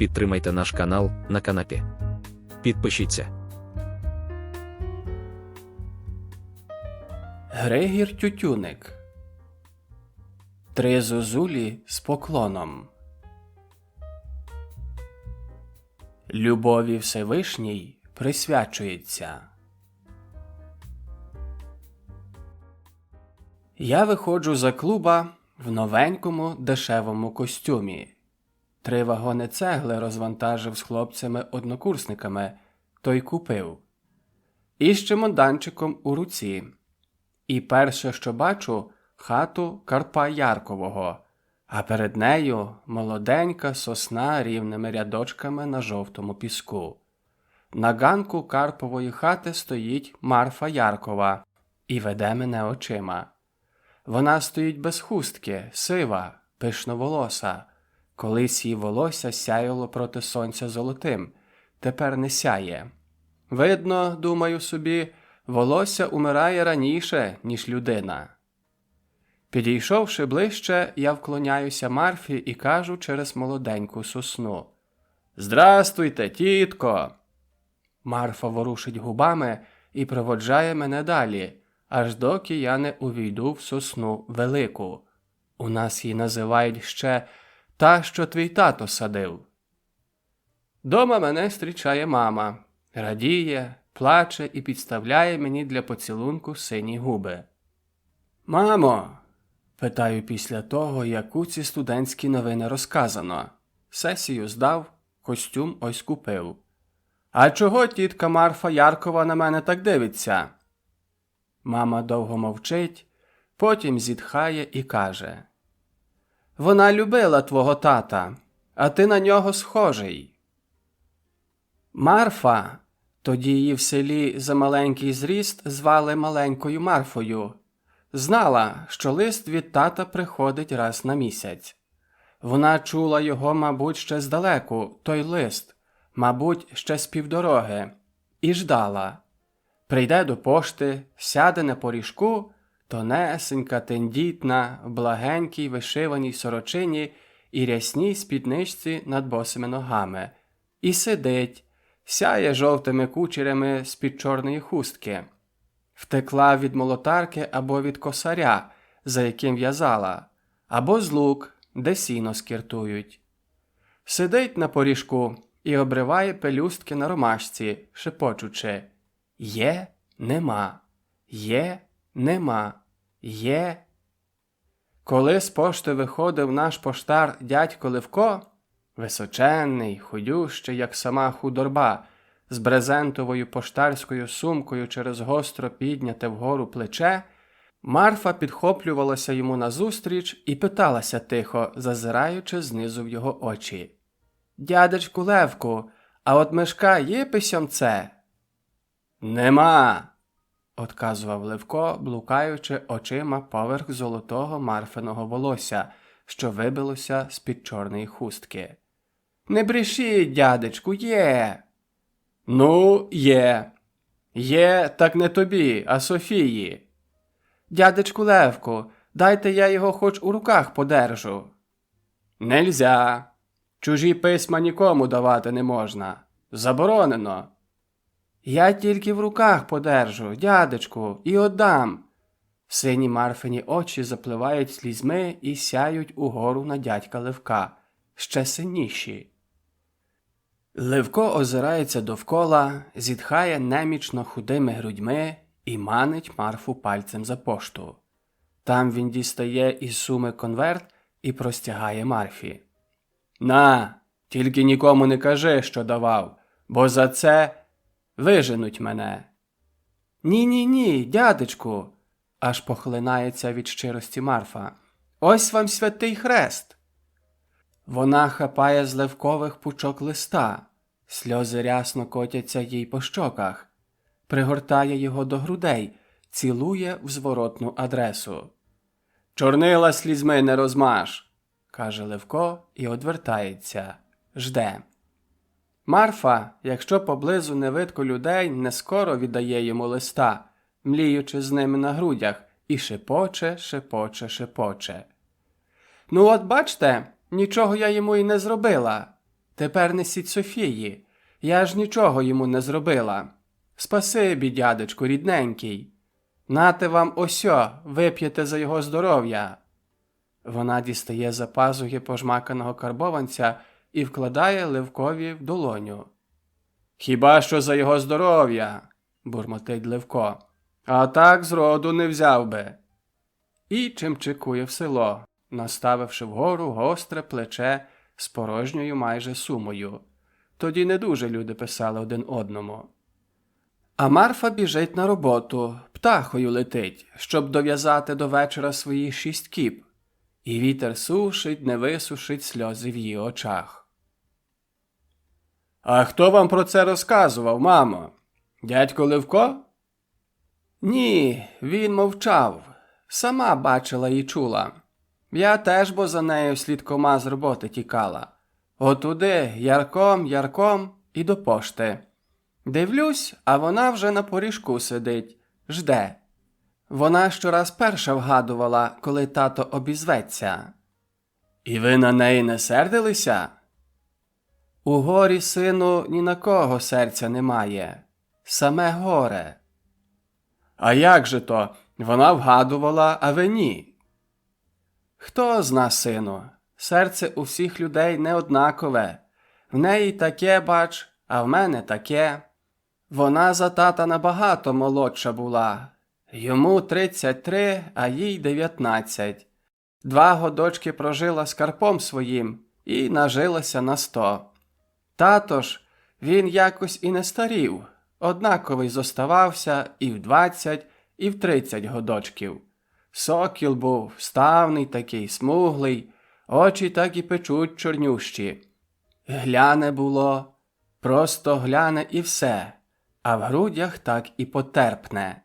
підтримайте наш канал на канапі. Підпишіться. Григір Тютюник. Три зозулі з поклоном. Любові Всевишній присвячується. Я виходжу за клуба в новенькому дешевому костюмі. Три вагони цегли розвантажив з хлопцями-однокурсниками, той купив. І з чемоданчиком у руці. І перше, що бачу, хату Карпа Яркового, а перед нею молоденька сосна рівними рядочками на жовтому піску. На ганку Карпової хати стоїть Марфа Яркова і веде мене очима. Вона стоїть без хустки, сива, пишноволоса. Колись її волосся сяяло проти сонця золотим, тепер не сяє. Видно, думаю собі, волосся умирає раніше, ніж людина. Підійшовши ближче, я вклоняюся Марфі і кажу через молоденьку сосну. Здрастуйте, тітко. Марфа ворушить губами і проводжає мене далі, аж доки я не увійду в сосну велику. У нас її називають ще та, що твій тато садив. Дома мене зустрічає мама, радіє, плаче і підставляє мені для поцілунку сині губи. Мамо, питаю після того, як у ці студентські новини розказано. Сесію здав, костюм ось купив. А чого тітка Марфа Яркова на мене так дивиться? Мама довго мовчить, потім зітхає і каже: Вона любила твого тата, а ти на нього схожий. Марфа, тоді її в селі за маленький зріст звали маленькою Марфою, знала, що лист від тата приходить раз на місяць. Вона чула його, мабуть, ще здалеку, той лист, мабуть, ще з півдороги, і ждала. Прийде до пошти, сяде на поріжку, тонесенька, тендітна, в благенькій вишиваній сорочині і рясній спідничці над босими ногами, і сидить, сяє жовтими кучерями з-під чорної хустки. Втекла від молотарки або від косаря, за яким в'язала, або з лук, де сіно скіртують. Сидить на поріжку і обриває пелюстки на ромашці, шепочучи Є, нема, є, нема, є. Коли з пошти виходив наш поштар дядько Левко, височенний, худющий, як сама худорба, з брезентовою поштарською сумкою через гостро підняте вгору плече, Марфа підхоплювалася йому назустріч і питалася тихо, зазираючи знизу в його очі. Дядечку Левку, а от мешка є письомце? Нема, отказував Левко, блукаючи очима поверх золотого марфиного волосся, що вибилося з-під чорної хустки. Не брешіть, дядечку, є. Ну, є. Є, так не тобі, а Софії. Дядечку Левку, дайте я його хоч у руках подержу. Нельзя. Чужі письма нікому давати не можна. Заборонено. Я тільки в руках подержу, дядечку, і отдам. Сині марфині очі запливають слізьми і сяють угору на дядька Левка, ще синіші. Левко озирається довкола, зітхає немічно худими грудьми і манить Марфу пальцем за пошту. Там він дістає із суми конверт і простягає Марфі. На, тільки нікому не кажи, що давав, бо за це виженуть мене. Ні, ні, ні, дядечку, аж похлинається від щирості Марфа. Ось вам святий хрест. Вона хапає з левкових пучок листа, сльози рясно котяться їй по щоках, пригортає його до грудей, цілує в зворотну адресу. Чорнила слізьми не розмаш, каже Левко і одвертається, жде. Марфа, якщо поблизу не видко людей, не скоро віддає йому листа, мліючи з ними на грудях, і шепоче, шепоче, шепоче. Ну, от бачте, нічого я йому й не зробила. Тепер несіть Софії. Я ж нічого йому не зробила. Спасибі, дядечку, рідненький. Нате вам осьо, вип'єте за його здоров'я. Вона дістає за пазухи пожмаканого карбованця і вкладає Левкові в долоню. Хіба що за його здоров'я, бурмотить Левко. А так зроду не взяв би. І чимчикує в село, наставивши вгору гостре плече з порожньою майже сумою. Тоді не дуже люди писали один одному. А Марфа біжить на роботу, птахою летить, щоб дов'язати до вечора свої шість кіп, і вітер сушить, не висушить сльози в її очах. А хто вам про це розказував, мамо? Дядько Левко? Ні, він мовчав. Сама бачила і чула. Я теж бо за нею слідкома з роботи тікала. Отуди, ярком, ярком і до пошти. Дивлюсь, а вона вже на поріжку сидить, жде. Вона щораз перша вгадувала, коли тато обізветься. І ви на неї не сердилися? У горі, сину, ні на кого серця немає. Саме горе. А як же то? Вона вгадувала, а ви ні. Хто зна, сину? Серце у всіх людей не однакове. В неї таке, бач, а в мене таке. Вона за тата набагато молодша була. Йому 33, а їй 19. Два годочки прожила з Карпом своїм і нажилася на сто. Тато ж, він якось і не старів, однаковий зоставався і в 20, і в 30 годочків. Сокіл був ставний такий, смуглий, очі так і печуть чорнющі. Гляне було, просто гляне і все, а в грудях так і потерпне.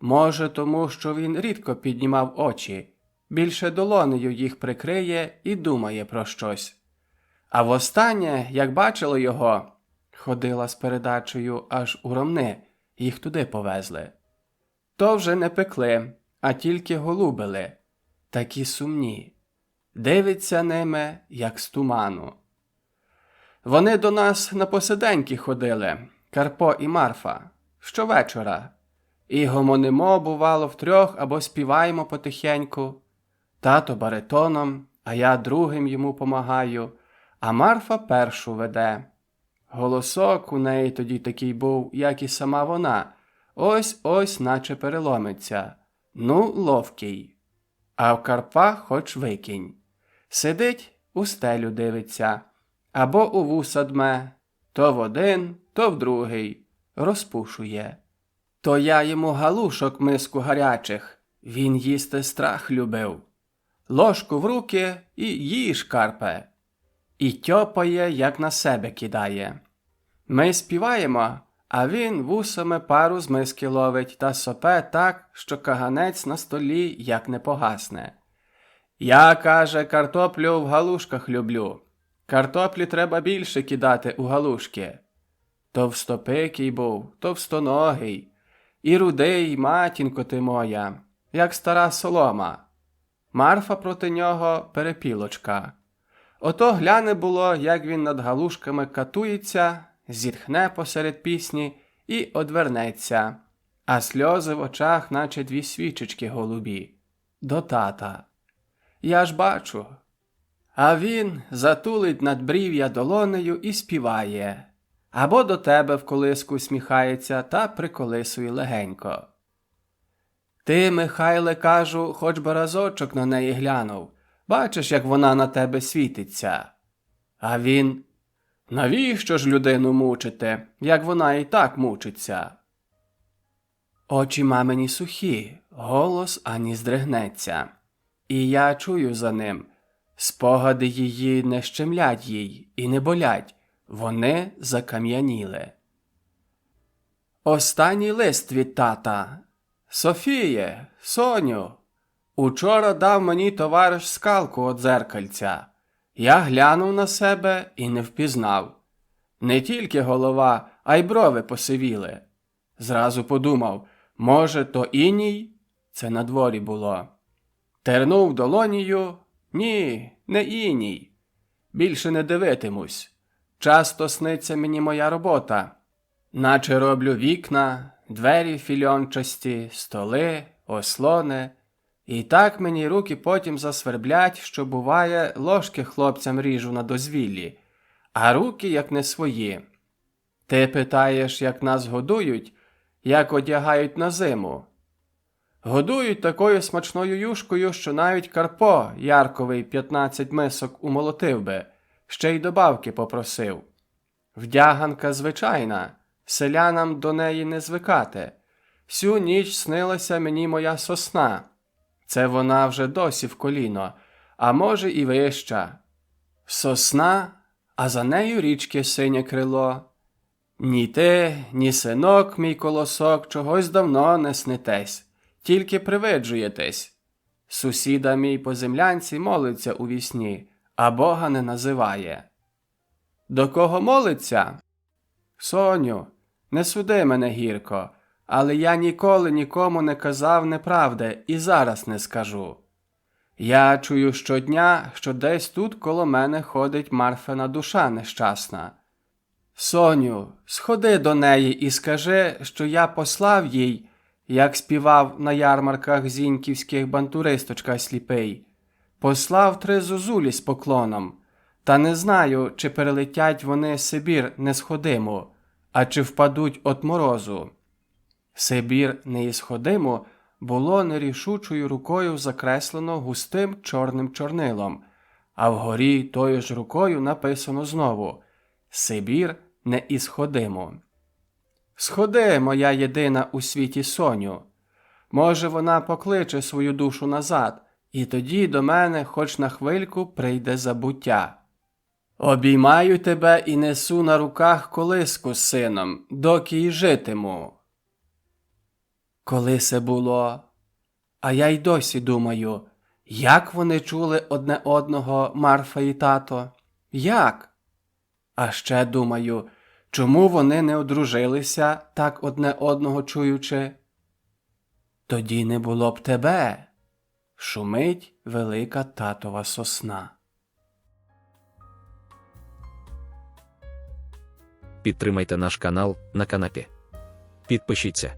Може, тому що він рідко піднімав очі, більше долонею їх прикриє і думає про щось. А востаннє, як бачили його, ходила з передачею аж у ромни, їх туди повезли. То вже не пекли, а тільки голубили, такі сумні. Дивиться ними, як з туману. Вони до нас на посиденьки ходили, Карпо і Марфа, щовечора. І гомонимо, бувало, втрьох або співаємо потихеньку. Тато баритоном, а я другим йому помагаю, а Марфа першу веде. Голосок у неї тоді такий був, як і сама вона, ось ось наче переломиться. Ну, ловкий. А в Карпа хоч викинь. Сидить, у стелю дивиться, або у вуса дме, то в один, то в другий, розпушує. То я йому галушок миску гарячих, він їсти страх любив. Ложку в руки і їж, Карпе, і тьопає, як на себе кидає. Ми співаємо, а він вусами пару з миски ловить та сопе так, що каганець на столі як не погасне. Я, каже, картоплю в галушках люблю. Картоплі треба більше кидати у галушки. Товстопикий був, товстоногий, і рудий, матінко ти моя, як стара солома. Марфа проти нього перепілочка. Ото гляне було, як він над галушками катується, зітхне посеред пісні і одвернеться, а сльози в очах, наче дві свічечки голубі. До тата. Я ж бачу. А він затулить надбрів'я долонею і співає, або до тебе в колиску сміхається та приколисує легенько. Ти, Михайле, кажу, хоч би разочок на неї глянув. Бачиш, як вона на тебе світиться. А він навіщо ж людину мучити, як вона і так мучиться? Очі мамині сухі, голос ані здригнеться. І я чую за ним. Спогади її не щемлять їй і не болять, вони закам'яніли. Останній лист від тата. Софіє, Соню, учора дав мені товариш скалку от дзеркальця. Я глянув на себе і не впізнав. Не тільки голова, а й брови посивіли. Зразу подумав, може, то іній? Це на дворі було. Тернув долонію. Ні, не іній. Більше не дивитимусь. Часто сниться мені моя робота, наче роблю вікна, двері фільончасті, столи, ослони. І так мені руки потім засверблять, що буває, ложки хлопцям ріжу на дозвіллі, а руки як не свої. Ти питаєш, як нас годують, як одягають на зиму. Годують такою смачною юшкою, що навіть Карпо Ярковий 15 мисок умолотив би, ще й добавки попросив. Вдяганка звичайна, селянам до неї не звикати. Всю ніч снилася мені моя сосна. Це вона вже досі в коліно, а може і вища. Сосна, а за нею річки синє крило. Ні ти, ні синок, мій колосок, чогось давно не снитесь, тільки привиджуєтесь. Сусіда мій по землянці молиться у вісні, а Бога не називає. До кого молиться? Соню, не суди мене гірко, але я ніколи нікому не казав неправди і зараз не скажу. Я чую щодня, що десь тут коло мене ходить Марфина душа нещасна. Соню, сходи до неї і скажи, що я послав їй, як співав на ярмарках зіньківських бантуристочка сліпий, послав три зозулі з поклоном, та не знаю, чи перелетять вони Сибір несходиму, а чи впадуть от морозу. Сибір неісходимо було нерішучою рукою закреслено густим чорним чорнилом, а вгорі тою ж рукою написано знову Сибір неісходимо. Сходи, моя єдина у світі Соню. Може, вона покличе свою душу назад, і тоді до мене хоч на хвильку прийде забуття. Обіймаю тебе і несу на руках колиску з сином, доки й житиму. Коли це було? А я й досі думаю, як вони чули одне одного Марфа і тато? Як? А ще думаю, чому вони не одружилися, так одне одного чуючи? Тоді не було б тебе. Шумить велика татова сосна. Підтримайте наш канал на канапі. Підпишіться.